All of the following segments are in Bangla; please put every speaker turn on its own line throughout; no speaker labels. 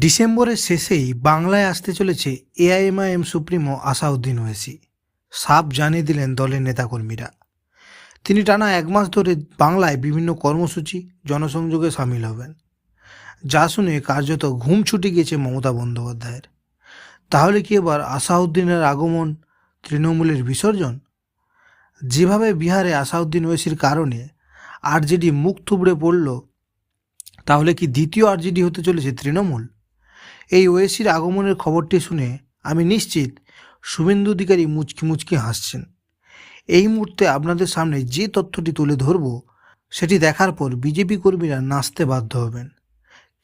ডিসেম্বরের শেষেই বাংলায় আসতে চলেছে এআইএমআইএম সুপ্রিমো আসাউদ্দিন ওয়েসি। সাপ জানিয়ে দিলেন দলের নেতাকর্মীরা। তিনি টানা এক মাস ধরে বাংলায় বিভিন্ন কর্মসূচি, জনসংযোগে সামিল হবেন। যা শুনে কার্যত ঘুম ছুটে গিয়েছে মমতা বন্দ্যোপাধ্যায়ের। তাহলে কি এবার আসাউদ্দিনের আগমন তৃণমূলের বিসর্জন? যেভাবে বিহারে আসাউদ্দিন ওয়েসির কারণে আরজেডি মুখ থুবড়ে পড়ল, তাহলে কি দ্বিতীয় আরজেডি হতে চলেছে তৃণমূল? এই ওয়েসির আগমনের খবরটি শুনে আমি নিশ্চিত শুভেন্দু অধিকারী মুচকি মুচকি হাসছেন। এই মুহূর্তে আপনাদের সামনে যে তথ্যটি তুলে ধরব, সেটি দেখার পর বিজেপি কর্মীরা নাচতে বাধ্য হবেন।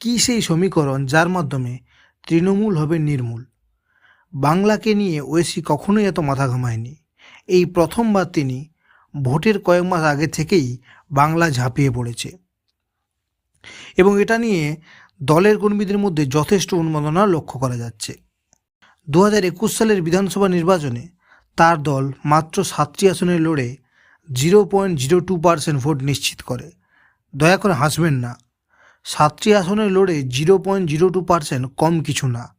কী সেই সমীকরণ যার মাধ্যমে তৃণমূল হবে নির্মূল? বাংলাকে নিয়ে ওয়েসি কখনোই এত মাথা ঘামায়নি। এই প্রথমবার তিনি ভোটের কয়েক মাস আগে থেকেই বাংলা ঝাঁপিয়ে পড়েছে। এবং এটা নিয়ে দলের কর্মীদের মধ্যে যথেষ্ট উন্মাদনা লক্ষ্য করা যাচ্ছে। দু একুশ সালের বিধানসভা নির্বাচনে তার দল মাত্র সাতটি আসনে লড়ে zero point zero two percent vote নিশ্চিত করে। দয়া করে হাসবেন না। সাতটি আসনে লড়ে zero point zero two percent কম কিছু না।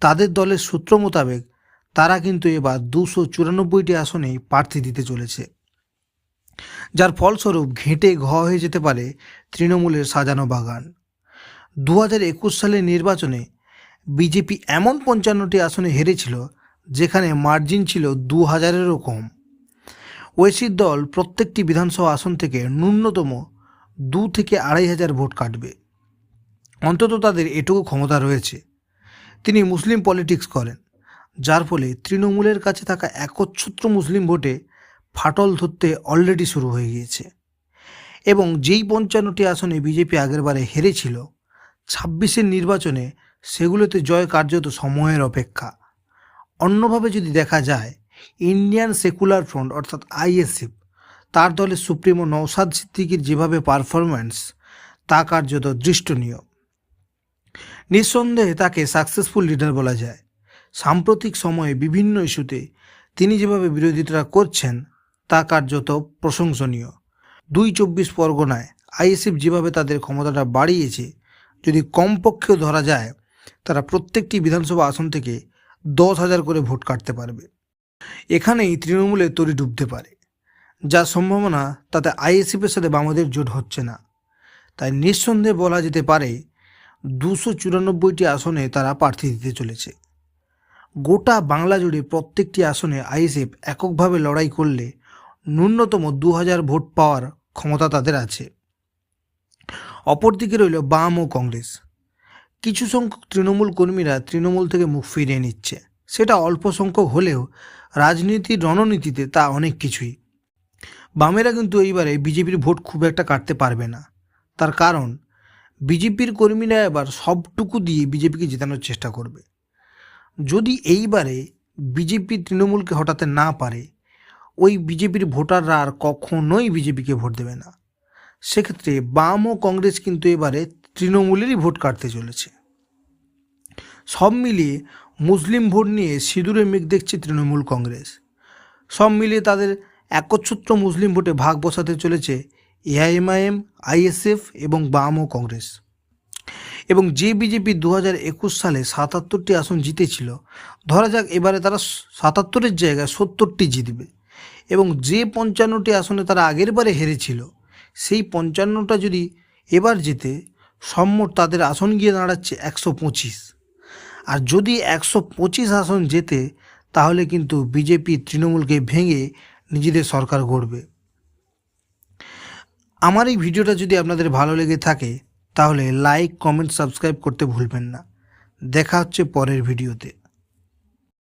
তাদের দলের সূত্র মোতাবেক তারা কিন্তু এবার দুশো চুরানব্বইটি আসনেই প্রার্থী দিতে চলেছে। যার ফলস্বরূপ ঘেঁটে ঘ হয়ে যেতে পারে তৃণমূলের সাজানো বাগান। দু হাজার একুশ সালের নির্বাচনে বিজেপি এমন পঞ্চান্নটি আসনে হেরেছিল, যেখানে মার্জিন ছিল দু হাজারেরও কম। ওয়েসির দল প্রত্যেকটি বিধানসভা আসন থেকে ন্যূনতম দু থেকে আড়াই হাজার ভোট কাটবে। অন্তত তাদের এটুকু ক্ষমতা রয়েছে। তিনি মুসলিম পলিটিক্স করেন, যার ফলে তৃণমূলের কাছে থাকা একচ্ছত্র মুসলিম ভোটে ফাটল ধরতে অলরেডি শুরু হয়ে গিয়েছে। এবং যেই পঞ্চান্নটি আসনে বিজেপি আগেরবারে হেরেছিল ছাব্বিশের নির্বাচনে সেগুলোতে জয় কার্যত সময়ের অপেক্ষা। অন্যভাবে যদি দেখা যায়, ইন্ডিয়ান সেকুলার ফ্রন্ট অর্থাৎ আইএসএফ, তার দলের সুপ্রিমো নৌসাদ সিদ্দিকির যেভাবে পারফরম্যান্স, তা কার্যত দৃষ্টনীয়। নিঃসন্দেহে তাকে সাকসেসফুল লিডার বলা যায়। সাম্প্রতিক সময়ে বিভিন্ন ইস্যুতে তিনি যেভাবে বিরোধিতা করছেন, তা কার্যত প্রশংসনীয়। দুই চব্বিশ পরগনায় আইএসএফ যেভাবে তাদের ক্ষমতাটা বাড়িয়েছে যদি কমপক্ষেও ধরা যায়, তারা প্রত্যেকটি বিধানসভা আসন থেকে দশ হাজার করে ভোট কাটতে পারবে। এখানেই তৃণমূলের তরি ডুবতে পারে। যার সম্ভাবনা তাতে আইএসএফের সাথে বামদের জোট হচ্ছে না। তাই নিঃসন্দেহে বলা যেতে পারে, দুশো চুরানব্বইটি আসনে তারা প্রার্থী দিতে চলেছে। গোটা বাংলা জুড়ে প্রত্যেকটি আসনে আইএসএফ এককভাবে লড়াই করলে ন্যূনতম দু হাজার ভোট পাওয়ার ক্ষমতা তাদের আছে। অপরদিকে রইল বাম ও কংগ্রেস। কিছু সংখ্যক তৃণমূল কর্মীরা তৃণমূল থেকে মুখ ফিরিয়ে নিচ্ছে। সেটা অল্প সংখ্যক হলেও রাজনীতির রণনীতিতে তা অনেক কিছুই। বামেরা কিন্তু এইবারে বিজেপির ভোট খুব একটা কাটতে পারবে না। তার কারণ, বিজেপির কর্মীরা এবার সবটুকু দিয়ে বিজেপিকে জেতানোর চেষ্টা করবে। যদি এইবারে বিজেপি তৃণমূলকে হটাতে না পারে, ওই বিজেপির ভোটাররা আর কখনোই বিজেপিকে ভোট দেবে না। সেক্ষেত্রে বাম ও কংগ্রেস কিন্তু এবারে তৃণমূলেরই ভোট কাটতে চলেছে। সব মিলিয়ে মুসলিম ভোট নিয়ে সিঁদুরে মেঘ দেখছে তৃণমূল কংগ্রেস। সব মিলিয়ে তাদের একচ্ছত্র মুসলিম ভোটে ভাগ বসাতে চলেছে এআইএমআইএম, আইএসএফ এবং বাম ও কংগ্রেস। এবং যে বিজেপি দু হাজার একুশ সালে সাতাত্তরটি আসন জিতেছিল, ধরা যাক এবারে তারা সাতাত্তরের জায়গায় সত্তরটি জিতবে। এবং যে পঞ্চান্নটি আসনে তারা আগের বারে হেরেছিল সেই পঞ্চান্নটা যদি এবার জিতে সম্মত তাদের আসন গিয়ে দাঁড়াচ্ছে একশো পঁচিশ। আর যদি একশো পঁচিশ আসন জেতে, তাহলে কিন্তু বিজেপি তৃণমূলকে ভেঙে নিজেদের সরকার গড়বে। আমার এই ভিডিওটা যদি আপনাদের ভালো লেগে থাকে, তাহলে লাইক, কমেন্ট, সাবস্ক্রাইব করতে ভুলবেন না। দেখা হচ্ছে পরের ভিডিওতে।